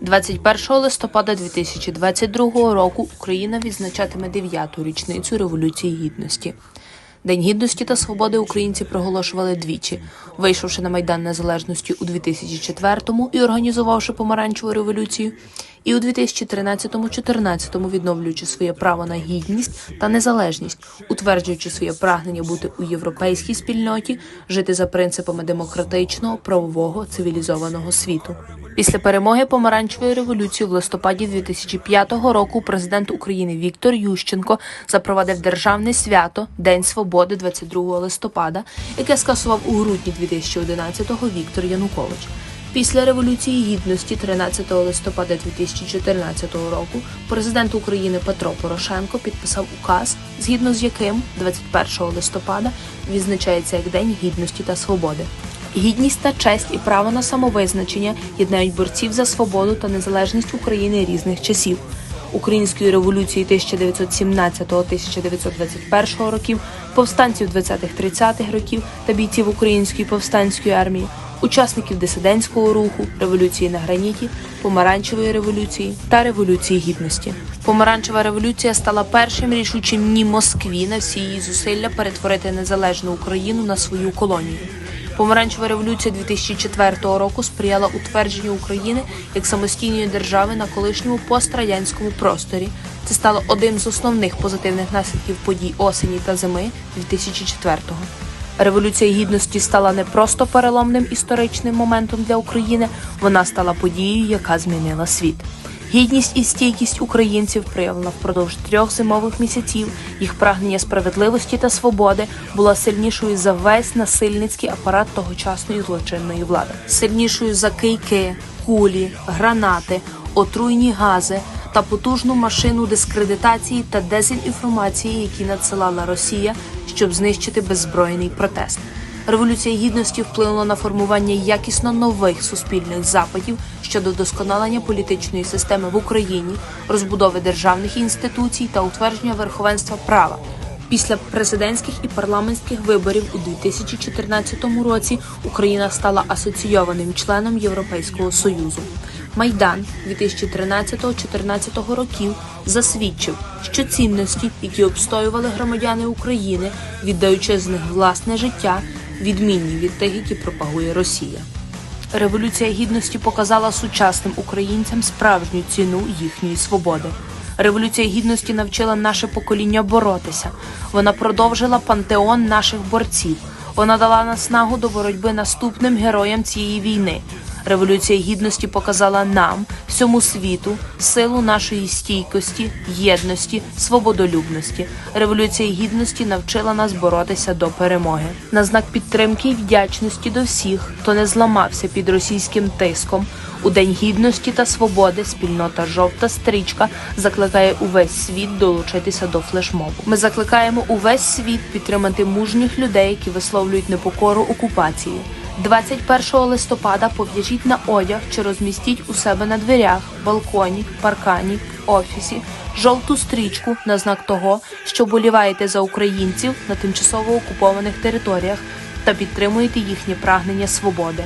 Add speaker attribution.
Speaker 1: 21 листопада 2022 року Україна відзначатиме дев'яту річницю Революції Гідності. День гідності та свободи українці проголошували двічі, вийшовши на майдан незалежності у 2004-му і організувавши помаранчеву революцію, і у 2013-14 відновлюючи своє право на гідність та незалежність, утверджуючи своє прагнення бути у європейській спільноті, жити за принципами демократичного, правового, цивілізованого світу. Після перемоги помаранчевої революції в листопаді 2005 року президент України Віктор Ющенко запровадив державне свято День Свободи 22 листопада, яке скасував у грудні 2011-го Віктор Янукович. Після революції гідності 13 листопада 2014 року президент України Петро Порошенко підписав указ, згідно з яким 21 листопада відзначається як День гідності та свободи. Гідність та честь і право на самовизначення єднають борців за свободу та незалежність України різних часів. Української революції 1917-1921 років, повстанців 20-30-х років та бійців Української повстанської армії, учасників дисидентського руху, революції на граніті, помаранчевої революції та революції гідності. Помаранчева революція стала першим рішучим ні Москві на всі її зусилля перетворити незалежну Україну на свою колонію. Помаранчева революція 2004 року сприяла утвердженню України як самостійної держави на колишньому пострадянському просторі. Це стало одним з основних позитивних наслідків подій осені та зими 2004-го. Революція гідності стала не просто переломним історичним моментом для України, вона стала подією, яка змінила світ. Гідність і стійкість українців проявлена впродовж трьох зимових місяців. Їх прагнення справедливості та свободи була сильнішою за весь насильницький апарат тогочасної злочинної влади, сильнішою за кийки, кулі, гранати, отруйні гази та потужну машину дискредитації та дезінформації, які надсилала Росія, щоб знищити беззбройний протест. Революція гідності вплинула на формування якісно нових суспільних запитів щодо вдосконалення політичної системи в Україні, розбудови державних інституцій та утвердження верховенства права. Після президентських і парламентських виборів у 2014 році Україна стала асоційованим членом Європейського союзу. Майдан 2013-2014 років засвідчив, що цінності, які обстоювали громадяни України, віддаючи з них власне життя, відмінні від тих, які пропагує Росія. Революція гідності показала сучасним українцям справжню ціну їхньої свободи. Революція гідності навчила наше покоління боротися. Вона продовжила пантеон наших борців. Вона дала наснагу до боротьби наступним героям цієї війни. Революція гідності показала нам, всьому світу, силу нашої стійкості, єдності, свободолюбності. Революція гідності навчила нас боротися до перемоги. На знак підтримки і вдячності до всіх, хто не зламався під російським тиском. У День гідності та свободи спільнота жовта стрічка закликає увесь світ долучитися до флешмобу. Ми закликаємо увесь світ підтримати мужніх людей, які висловлюють непокору окупації. 21 листопада пов'яжіть на одяг чи розмістіть у себе на дверях, балконі, паркані, офісі жовту стрічку на знак того, що боліваєте за українців на тимчасово окупованих територіях та підтримуєте їхнє прагнення свободи.